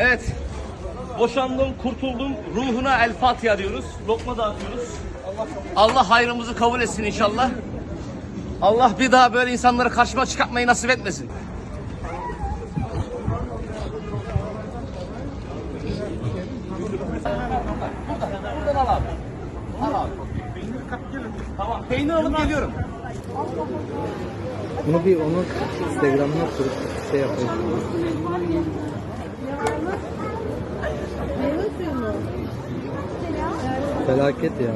Evet. Boşandım, kurtuldum. Ruhuna el Fatiha diyoruz. Lokma dağıtıyoruz. Allah hayrımızı kabul etsin inşallah. Allah bir daha böyle insanları karşıma çıkartmayı nasip etmesin. Peynir alıp geliyorum. Bunu bir onun Instagram'ına kurup şey yapayım. Felaket ya.